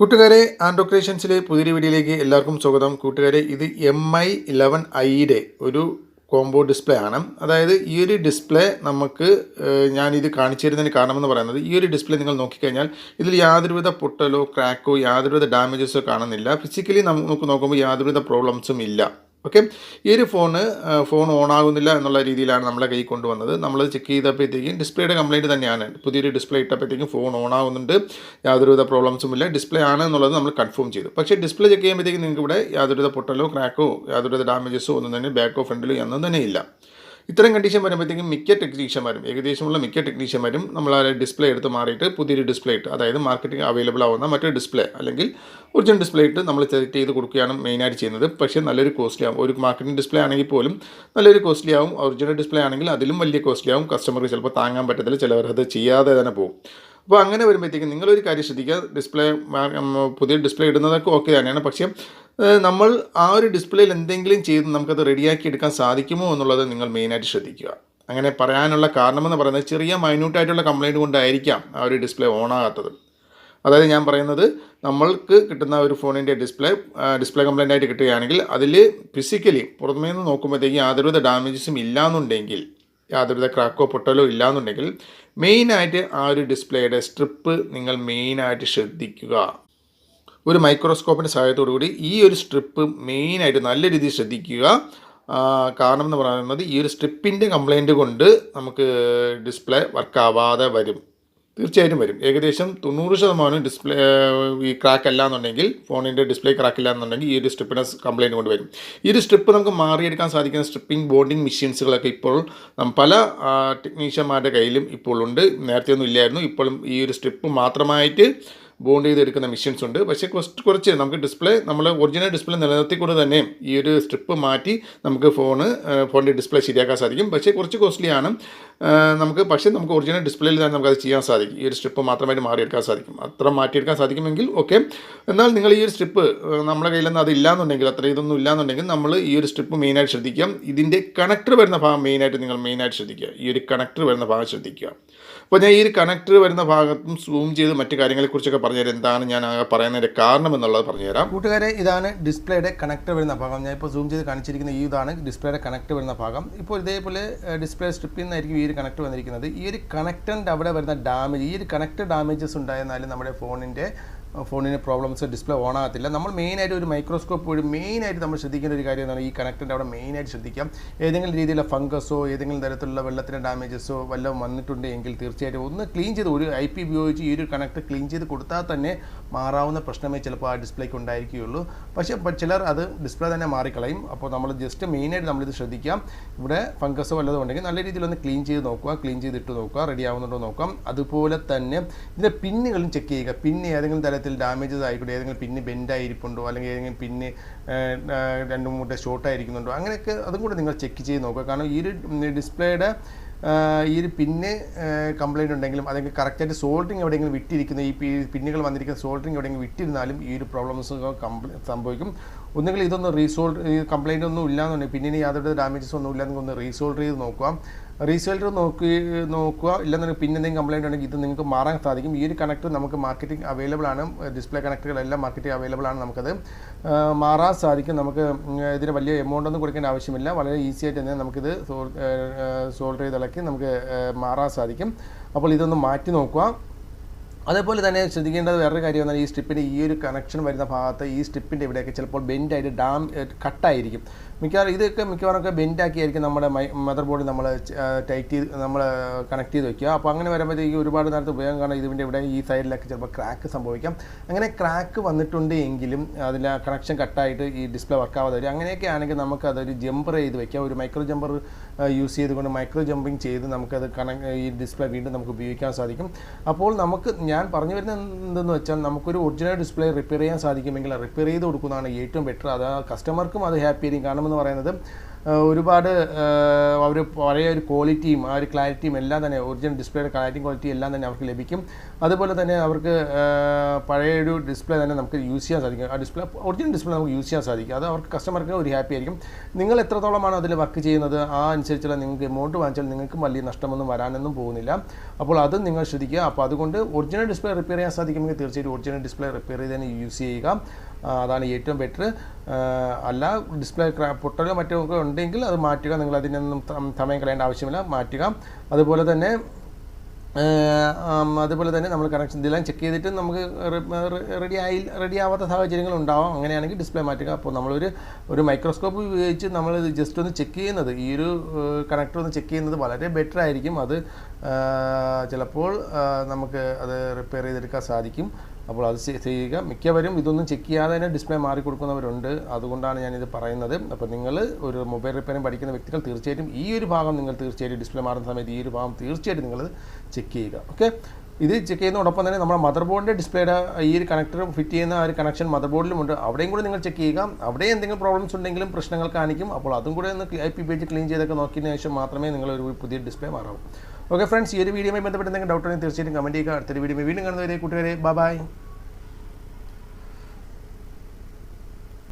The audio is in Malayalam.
കൂട്ടുകാരെ ആൻഡോ ക്രിയേഷൻസിലെ പുതിയൊരു വീഡിയോയിലേക്ക് എല്ലാവർക്കും സ്വാഗതം. കൂട്ടുകാരെ ഇത് എം ഐ ഇലവൻ ഐയുടെ ഒരു കോംബോ ഡിസ്പ്ലേ ആണ്. അതായത് ഈ ഒരു ഡിസ്പ്ലേ നമുക്ക് ഞാനിത് കാണിച്ചു തരുന്നതിന് കാരണമെന്ന് പറയുന്നത് ഈ ഒരു ഡിസ്പ്ലേ നിങ്ങൾ നോക്കിക്കഴിഞ്ഞാൽ ഇതിൽ യാതൊരുവിധ പൊട്ടലോ ക്രാക്കോ യാതൊരുവിധ ഡാമേജസോ കാണുന്നില്ല. ഫിസിക്കലി നമുക്ക് നോക്കുമ്പോൾ യാതൊരുവിധ പ്രോബ്ലംസും ഇല്ല. ഓക്കെ ഈ ഒരു ഫോണ് ഫോൺ ഓൺ ആകുന്നില്ല എന്നുള്ള രീതിയിലാണ് നമ്മളെ കൈ കൊണ്ടുവന്നത്. നമ്മൾ ചെക്ക് ചെയ്തപ്പോഴത്തേക്കും ഡിസ്പ്ലേയുടെ കംപ്ലയിന്റ് തന്നെയാണ്. പുതിയൊരു ഡിസ്പ്ലേ ഇട്ടപ്പോഴത്തേക്കും ഫോൺ ഓൺ ആകുന്നുണ്ട് യാതൊരുവിധ പ്രോബ്ലംസും ഇല്ല. ഡിസ്പ്ലേ ആണ് എന്നുള്ളത് നമ്മൾ കൺഫേം ചെയ്തു. പക്ഷേ ഡിസ്പ്ലേ ചെക്ക് ചെയ്യുമ്പോഴത്തേക്കും നിങ്ങൾക്ക് ഇവിടെ യാതൊരുവിധ പൊട്ടലോ ക്രാക്കോ യാതൊരുവിധ ഡാമേജസോ ഒന്നും തന്നെ ബാക്കോ ഫ്രണ്ടിലോ ഒന്നും തന്നെ ഇല്ല. ഇത്തരം കണ്ടീഷൻ വരുമ്പോഴത്തേക്കും മിക്ക ടെക്നീഷ്യന്മാരും ഏകദേശമുള്ള മിക്ക ടെക്നീഷ്യന്മാരും നമ്മൾ ആ ഡിസ്പ്ലേ എടുത്ത് മാറിയിട്ട് പുതിയൊരു ഡിസ്പ്ലേ ഇട്ട് അതായത് മാർക്കറ്റിംഗ് അവൈലബിൾ ആവുന്ന മറ്റൊരു ഡിസ്പ്ലേ അല്ലെങ്കിൽ ഒറിജിനൽ ഡിസ്പ്ലേ ഇട്ട് നമ്മൾ സെലക്ട് ചെയ്ത് കൊടുക്കുകയാണ് മെയിനായിട്ട് ചെയ്യുന്നത്. പക്ഷേ നല്ലൊരു കോസ്റ്റ്ലി ആവും. ഒരു മാർക്കറ്റിംഗ് ഡിസ്പ്ലേ ആണെങ്കിൽ പോലും നല്ലൊരു കോസ്റ്റ്ലി ആവും. ഒറിജിനൽ ഡിസ്പ്ലേ ആണെങ്കിൽ അതിലും വലിയ കോസ്റ്റ്ലി ആവും. കസ്റ്റമർക്ക് ചിലപ്പോൾ താങ്ങാൻ പറ്റത്തില്ല. ചിലവർ അത് ചെയ്യാതെ തന്നെ പോകും. അപ്പോൾ അങ്ങനെ വരുമ്പോഴത്തേക്കും നിങ്ങളൊരു കാര്യം ശ്രദ്ധിക്കുക. ഡിസ്പ്ലേ പുതിയ ഡിസ്പ്ലേ ഇടുന്നതൊക്കെ ഓക്കെ തന്നെയാണ്. പക്ഷേ നമ്മൾ ആ ഒരു ഡിസ്പ്ലേയിൽ എന്തെങ്കിലും ചെയ്ത് നമുക്കത് റെഡിയാക്കി എടുക്കാൻ സാധിക്കുമോ എന്നുള്ളത് നിങ്ങൾ മെയിനായിട്ട് ശ്രദ്ധിക്കുക. അങ്ങനെ പറയാനുള്ള കാരണമെന്ന് പറയുന്നത് ചെറിയ മൈന്യൂട്ടായിട്ടുള്ള കംപ്ലയിന്റ് കൊണ്ടായിരിക്കാം ആ ഒരു ഡിസ്പ്ലേ ഓൺ ആകാത്തത്. അതായത് ഞാൻ പറയുന്നത് നമ്മൾക്ക് കിട്ടുന്ന ഒരു ഫോണിന്റെ ഡിസ്പ്ലേ ഡിസ്പ്ലേ കംപ്ലൈന്റ് ആയിട്ട് കിട്ടുകയാണെങ്കിൽ അതിൽ ഫിസിക്കലി പുറമേ നിന്ന് നോക്കുമ്പോഴത്തേക്കും യാതൊരുവിധ ഡാമേജസും ഇല്ലാന്നുണ്ടെങ്കിൽ യാതൊരുവിധ ക്രാക്കോ പൊട്ടലോ ഇല്ലാന്നുണ്ടെങ്കിൽ മെയിനായിട്ട് ആ ഒരു ഡിസ്പ്ലേയുടെ സ്ട്രിപ്പ് നിങ്ങൾ മെയിനായിട്ട് ശ്രദ്ധിക്കുക. ഒരു മൈക്രോസ്കോപ്പിന്റെ സഹായത്തോടു കൂടി ഈ ഒരു സ്ട്രിപ്പ് മെയിനായിട്ട് നല്ല രീതിയിൽ ശ്രദ്ധിക്കുക. കാരണം എന്ന് പറയുന്നത് ഈ ഒരു സ്ട്രിപ്പിന്റെ കംപ്ലൈന്റ് കൊണ്ട് നമുക്ക് ഡിസ്പ്ലേ വർക്കാവാതെ വരും. തീർച്ചയായിട്ടും വരും. ഏകദേശം തൊണ്ണൂറ് ശതമാനം ഡിസ്പ്ലേ ഈ ക്രാക്ക് അല്ല എന്നുണ്ടെങ്കിൽ ഫോണിന്റെ ഡിസ്പ്ലേ ക്രാക്ക് ഇല്ല എന്നുണ്ടെങ്കിൽ ഈ ഒരു സ്ട്രിപ്പിനെ കംപ്ലയിന്റ് കൊണ്ട് വരും. ഈ ഒരു സ്ട്രിപ്പ് നമുക്ക് മാറിയെടുക്കാൻ സാധിക്കുന്ന സ്ട്രിപ്പിംഗ് ബോണ്ടിങ് മെഷീൻസുകളൊക്കെ ഇപ്പോൾ പല ടെക്നീഷ്യന്മാരുടെ കയ്യിലും ഇപ്പോൾ ഉണ്ട്. നേരത്തെ ഒന്നും ഇല്ലായിരുന്നു. ഇപ്പോഴും ഈ ഒരു സ്ട്രിപ്പ് മാത്രമായിട്ട് ബോണ്ട് ചെയ്തെടുക്കുന്ന മെഷീൻസ് ഉണ്ട്. പക്ഷേ കുറച്ച് കുറച്ച് നമുക്ക് ഡിസ്പ്ലേ നമ്മൾ ഒറിജിനൽ ഡിസ്പ്ലേ നിലനിർത്തിക്കൊണ്ട് തന്നെ ഈ ഒരു സ്ട്രിപ്പ് മാറ്റി നമുക്ക് ഫോണ് ഫോണിന്റെ ഡിസ്പ്ലേ ശരിയാക്കാൻ സാധിക്കും. പക്ഷേ കുറച്ച് കോസ്റ്റ്ലിയാണ് നമുക്ക് പക്ഷേ നമുക്ക് ഒറിജിനൽ ഡിസ്പ്ലേയിൽ തന്നെ നമുക്കത് ചെയ്യാൻ സാധിക്കും. ഈ ഒരു സ്ട്രിപ്പ് മാത്രമായിട്ട് മാറിയെടുക്കാൻ സാധിക്കും. അത്ര മാറ്റിയെടുക്കാൻ സാധിക്കുമെങ്കിൽ ഓക്കെ എന്നാൽ നിങ്ങൾ ഈ ഒരു സ്ട്രിപ്പ് നമ്മുടെ കയ്യിലൊന്നും അത് ഇല്ലാന്നുണ്ടെങ്കിൽ അത്ര ഇതൊന്നും ഇല്ലാന്നുണ്ടെങ്കിൽ നമ്മൾ ഈ ഒരു സ്ട്രിപ്പ് മെയിനായിട്ട് ശ്രദ്ധിക്കാം ഇതിന്റെ കണക്ടർ വരുന്ന ഭാഗം മെയിനായിട്ട് നിങ്ങൾ മെയിനായിട്ട് ശ്രദ്ധിക്കുക. ഈ ഒരു കണക്ടർ വരുന്ന ഭാഗം ശ്രദ്ധിക്കുക. അപ്പോൾ ഞാൻ ഈ ഒരു കണക്ടർ വരുന്ന ഭാഗത്തും സൂം ചെയ്ത് മറ്റു കാര്യങ്ങളെക്കുറിച്ചൊക്കെ പറഞ്ഞുതരാം. എന്താണ് ഞാൻ പറയുന്നതിന്റെ കാരണം എന്നുള്ളത് പറഞ്ഞുതരാം. കൂട്ടുകാരെ ഇതാണ് ഡിസ്പ്ലേയുടെ കണക്ടർ വരുന്ന ഭാഗം. ഞാൻ ഇപ്പോൾ സൂം ചെയ്ത് കാണിച്ചിരിക്കുന്ന ഈ ഇതാണ് ഡിസ്പ്ലേയുടെ കണക്ടർ വരുന്ന ഭാഗം. ഇപ്പോൾ ഇതേപോലെ ഡിസ്പ്ലേ സ്ട്രിപ്പിൽ നിന്നായിരിക്കും ഈ ഒരു കണക്ടർ വന്നിരിക്കുന്നത്. ഈ ഒരു കണക്ടറിന്റെ അവിടെ വരുന്ന ഡാമേജ് ഈ ഒരു കണക്ടർ ഡാമേജസ് ഉണ്ടായിരുന്നാലും നമ്മുടെ ഫോണിന്റെ ഫോണിന് പ്രോബ്ലംസ് ഡിസ്പ്ലേ ഓൺ ആകത്തില്ല. നമ്മൾ മെയിനായിട്ട് ഒരു മൈക്രോസ്കോപ്പ് വഴി മെയിനായിട്ട് നമ്മൾ ശ്രദ്ധിക്കേണ്ട ഒരു കാര്യം എന്താണ്? ഈ കണക്ടറിന്റെ അവിടെ മെയിനായിട്ട് ശ്രദ്ധിക്കാം. ഏതെങ്കിലും രീതിയിലുള്ള ഫംഗസോ ഏതെങ്കിലും തരത്തിലുള്ള വെള്ളത്തിന്റെ ഡാമേജസോ വല്ലതും വന്നിട്ടുണ്ടെങ്കിൽ തീർച്ചയായിട്ടും ഒന്ന് ക്ലീൻ ചെയ്ത് ഒരു ഐ പി ഉപയോഗിച്ച് ഈ ഒരു കണക്ട് ക്ലീൻ ചെയ്ത് കൊടുത്താൽ തന്നെ മാറാവുന്ന പ്രശ്നമേ ചിലപ്പോൾ ആ ഡിസ്പ്ലേക്ക് ഉണ്ടായിരിക്കുകയുള്ളൂ. പക്ഷേ ചിലർ അത് ഡിസ്പ്ലേ തന്നെ മാറിക്കളയും. അപ്പോൾ നമ്മൾ ജസ്റ്റ് മെയിനായിട്ട് നമ്മളിത് ശ്രദ്ധിക്കാം. ഇവിടെ ഫംഗസോ വല്ലതും ഉണ്ടെങ്കിൽ നല്ല രീതിയിൽ ഒന്ന് ക്ലീൻ ചെയ്ത് നോക്കുക. ക്ലീൻ ചെയ്തിട്ട് നോക്കുക. റെഡി ആവുന്നുണ്ടോ നോക്കാം. അതുപോലെ തന്നെ ഇതിന്റെ പിന്നുകളും ചെക്ക് ചെയ്യുക. പിന്നെ ഏതെങ്കിലും തരത്തിൽ ഡാമേജസ് ആയിക്കോട്ടെ ഏതെങ്കിലും പിന്ന് ബെൻഡ് ആയിരിപ്പുണ്ടോ അല്ലെങ്കിൽ ഏതെങ്കിലും പിന്ന് രണ്ട് മൂട്ട് ഷോർട്ടായിരിക്കുന്നുണ്ടോ അങ്ങനെയൊക്കെ അതും കൂടെ നിങ്ങൾ ചെക്ക് ചെയ്ത് നോക്കുക. കാരണം ഈ ഒരു ഡിസ്പ്ലേയുടെ ഈ ഒരു പിന്ന് കംപ്ലൈന്റ് ഉണ്ടെങ്കിലും അല്ലെങ്കിൽ കറക്റ്റായിട്ട് സോൾഡറിങ് എവിടെയെങ്കിലും വിട്ടിരിക്കുന്ന ഈ പിന്നുകൾ വന്നിരിക്കുന്ന സോൾഡറിങ് എവിടെയെങ്കിലും വിട്ടിരുന്നാലും ഈ ഒരു പ്രോബ്ലംസ് സംഭവിക്കും. ഒന്നുകിൽ ഇതൊന്ന് റീസോൾവ് ഈ കംപ്ലൈന്റ് ഒന്നും ഇല്ലാന്നുണ്ടെങ്കിൽ പിന്നിന് യാതൊരു ഡാമേജസ് ഒന്നും ഇല്ലാന്നെങ്കിൽ ഒന്ന് റീസോൾവ് ചെയ്ത് നോക്കുക. റീസോൾവ് നോക്കി നോക്കുക. ഇല്ലെന്നുണ്ടെങ്കിൽ പിന്നെ എന്തെങ്കിലും കംപ്ലൈന്റ് ഉണ്ടെങ്കിൽ ഇത് നിങ്ങൾക്ക് മാറാൻ സാധിക്കും. ഈ ഒരു കണക്ടർ നമുക്ക് മാർക്കറ്റിംഗ് അവൈലബിൾ ആണ്. ഡിസ്പ്ലേ കണക്ടറുകളെല്ലാം മാർക്കറ്റിംഗ് അവൈലബിൾ ആണ് നമുക്കത്. മാറാൻ സാധിക്കും. നമുക്ക് ഇതിന് വലിയ എമൗണ്ട് ഒന്നും കൊടുക്കേണ്ട ആവശ്യമില്ല. വളരെ ഈസി ആയിട്ട് തന്നെ നമുക്കിത് സോൾവ് ചെയ്ത് ഇളക്കി നമുക്ക് മാറാൻ സാധിക്കും. അപ്പോൾ ഇതൊന്ന് മാറ്റി നോക്കുക. അതേപോലെ തന്നെ ശ്രദ്ധിക്കേണ്ടത് വേറൊരു കാര്യം എന്നാൽ ഈ സ്ട്രിപ്പിന്റെ ഈ ഒരു കണക്ഷൻ വരുന്ന ഭാഗത്ത് ഈ സ്ട്രിപ്പിന്റെ ഇവിടെയൊക്കെ ചിലപ്പോൾ ബെൻഡായിട്ട് ഡാം കട്ടായിരിക്കും മിക്കവാറും ഇതൊക്കെ മിക്കവാറും മിക്കവാറൊക്കെ ബെൻഡാക്കിയായിരിക്കും നമ്മുടെ മദർ ബോർഡ് നമ്മൾ ടൈറ്റ് ചെയ്ത് നമ്മൾ കണക്ട് ചെയ്ത് വെക്കുക. അപ്പോൾ അങ്ങനെ വരുമ്പോഴത്തേക്ക് ഒരുപാട് നേരത്തെ ഉപയോഗം കാരണം ഇതിന്റെ ഇവിടെ ഈ സൈഡിലൊക്കെ ചിലപ്പോൾ ക്രാക്ക് സംഭവിക്കാം. അങ്ങനെ ക്രാക്ക് വന്നിട്ടുണ്ട് എങ്കിലും അതിൽ കണക്ഷൻ കട്ടായിട്ട് ഈ ഡിസ്പ്ലേ വർക്കാവാതെ വരും. അങ്ങനെയൊക്കെ ആണെങ്കിൽ നമുക്ക് അതൊരു ജമ്പർ ചെയ്ത് വെക്കാം. ഒരു മൈക്രോ ജമ്പർ യൂസ് ചെയ്തുകൊണ്ട് മൈക്രോ ജമ്പിങ് ചെയ്ത് നമുക്കത് കണക്ട് ഈ ഡിസ്പ്ലേ വീണ്ടും നമുക്ക് ഉപയോഗിക്കാൻ സാധിക്കും. അപ്പോൾ നമുക്ക് ഞാൻ പറഞ്ഞു വരുന്നത് എന്തെന്ന് വെച്ചാൽ നമുക്കൊരു ഒറിജിനൽ ഡിസ്പ്ലേ റിപ്പയർ ചെയ്യാൻ സാധിക്കുമെങ്കിൽ റിപ്പയർ ചെയ്ത് കൊടുക്കുന്നതാണ് ഏറ്റവും ബെറ്റർ അത് കസ്റ്റമർക്കും അത് ഹാപ്പി ആയിരിക്കും. കാരണം എന്ന് പറയുന്നത് ഒരുപാട് അവർ പഴയ ഒരു ക്വാളിറ്റിയും ആ ഒരു ക്ലാരിറ്റിയും എല്ലാം തന്നെ ഒറിജിനൽ ഡിസ്പ്ലേയുടെ ക്ലാരിറ്റിയും ക്വാളിറ്റിയും എല്ലാം തന്നെ അവർക്ക് ലഭിക്കും. അതുപോലെ തന്നെ അവർക്ക് പഴയ ഒരു ഡിസ്പ്ലേ തന്നെ നമുക്ക് യൂസ് ചെയ്യാൻ സാധിക്കും. ആ ഡിസ്പ്ലേ ഒറിജിനൽ ഡിസ്പ്ലേ നമുക്ക് യൂസ് ചെയ്യാൻ സാധിക്കും. അത് അവർക്ക് കസ്റ്റമർക്ക് ഒരു ഹാപ്പി ആയിരിക്കും. നിങ്ങൾ എത്രത്തോളമാണ് അതിൽ വർക്ക് ചെയ്യുന്നത്? ആ അനുസരിച്ചുള്ള നിങ്ങൾക്ക് എമൗണ്ട് വാങ്ങിച്ചാൽ നിങ്ങൾക്കും വലിയ നഷ്ടമൊന്നും വരാനൊന്നും പോകുന്നില്ല. അപ്പോൾ അത് നിങ്ങൾ ശ്രദ്ധിക്കുക. അപ്പോൾ അതുകൊണ്ട് ഒറിജിനൽ ഡിസ്പ്ലേ റിപ്പയർ ചെയ്യാൻ സാധിക്കുമെങ്കിൽ തീർച്ചയായിട്ടും ഒറിജിനൽ ഡിസ്പ്ലേ റിപ്പയർ ചെയ്ത് തന്നെ യൂസ് ചെയ്യുക. അതാണ് ഏറ്റവും ബെറ്റർ അല്ല ഡിസ്പ്ലേ പൊട്ടലോ മറ്റോ ഒക്കെ ഉണ്ടെങ്കിൽ അത് മാറ്റുക. നിങ്ങൾ അതിനൊന്നും സമയം കളയേണ്ട ആവശ്യമില്ല. മാറ്റുക. അതുപോലെ തന്നെ അതുപോലെ തന്നെ നമ്മൾ കണക്ഷൻ ഇതെല്ലാം ചെക്ക് ചെയ്തിട്ട് നമുക്ക് റെഡി ആയി റെഡി ആവാത്ത സാഹചര്യങ്ങൾ ഉണ്ടാവാം. അങ്ങനെയാണെങ്കിൽ ഡിസ്പ്ലേ മാറ്റുക. അപ്പോൾ നമ്മളൊരു ഒരു മൈക്രോസ്കോപ്പ് ഉപയോഗിച്ച് നമ്മൾ ജസ്റ്റ് ഒന്ന് ചെക്ക് ചെയ്യുന്നത്. ഈ ഒരു കണക്ടർ ഒന്ന് ചെക്ക് ചെയ്യുന്നത് വളരെ ബെറ്റർ ആയിരിക്കും. അത് ചിലപ്പോൾ നമുക്ക് അത് റിപ്പയർ ചെയ്തെടുക്കാൻ സാധിക്കും. അപ്പോൾ അത് ചെയ്യുക. മിക്കവരും ഇതൊന്നും ചെക്ക് ചെയ്യാതെ തന്നെ ഡിസ്പ്ലേ മാറി കൊടുക്കുന്നവരുണ്ട്. അതുകൊണ്ടാണ് ഞാനിത് പറയുന്നത്. അപ്പോൾ നിങ്ങൾ ഒരു മൊബൈൽ റിപ്പയറിംഗ് പഠിക്കുന്ന വ്യക്തികൾ തീർച്ചയായിട്ടും ഈ ഒരു ഭാഗം നിങ്ങൾ തീർച്ചയായിട്ടും ഡിസ്പ്ലേ മാറുന്ന സമയത്ത് ഈ ഒരു ഭാഗം തീർച്ചയായിട്ടും നിങ്ങൾ ചെക്ക് ചെയ്യുക. ഓക്കെ ഇത് ചെക്ക് ചെയ്യുന്നതോടൊപ്പം തന്നെ നമ്മുടെ മദർ ബോർഡിന്റെ ഡിസ്പ്ലേയുടെ ഈ ഒരു കണക്ടർ ഫിറ്റ് ചെയ്യുന്ന ഒരു കണക്ഷൻ മദർ ബോർഡിലുമുണ്ട് അവിടെയും കൂടി നിങ്ങൾ ചെക്ക് ചെയ്യുക. അവിടെ എന്തെങ്കിലും പ്രോബ്ലംസ് ഉണ്ടെങ്കിലും പ്രശ്നങ്ങൾ കാണിക്കും. അപ്പോൾ അതും കൂടെ ഒന്ന് ഐ പി പേജ് ക്ലീൻ ചെയ്തൊക്കെ നോക്കിയതിന് ശേഷം മാത്രമേ നിങ്ങളൊരു പുതിയ ഡിസ്പ്ലേ മാറാവൂ. ഓക്കെ ഫ്രണ്ട്സ് ഈ ഒരു വീഡിയോയുമായി ബന്ധപ്പെട്ട് എന്തെങ്കിലും ഡൗട്ട് ഉണ്ടെങ്കിൽ തീർച്ചയായിട്ടും കമന്റ് ചെയ്യുക. അടുത്തൊരു വീഡിയോ വീണ്ടും കാണുന്നവരെ കൂട്ടുകാരെ ബൈ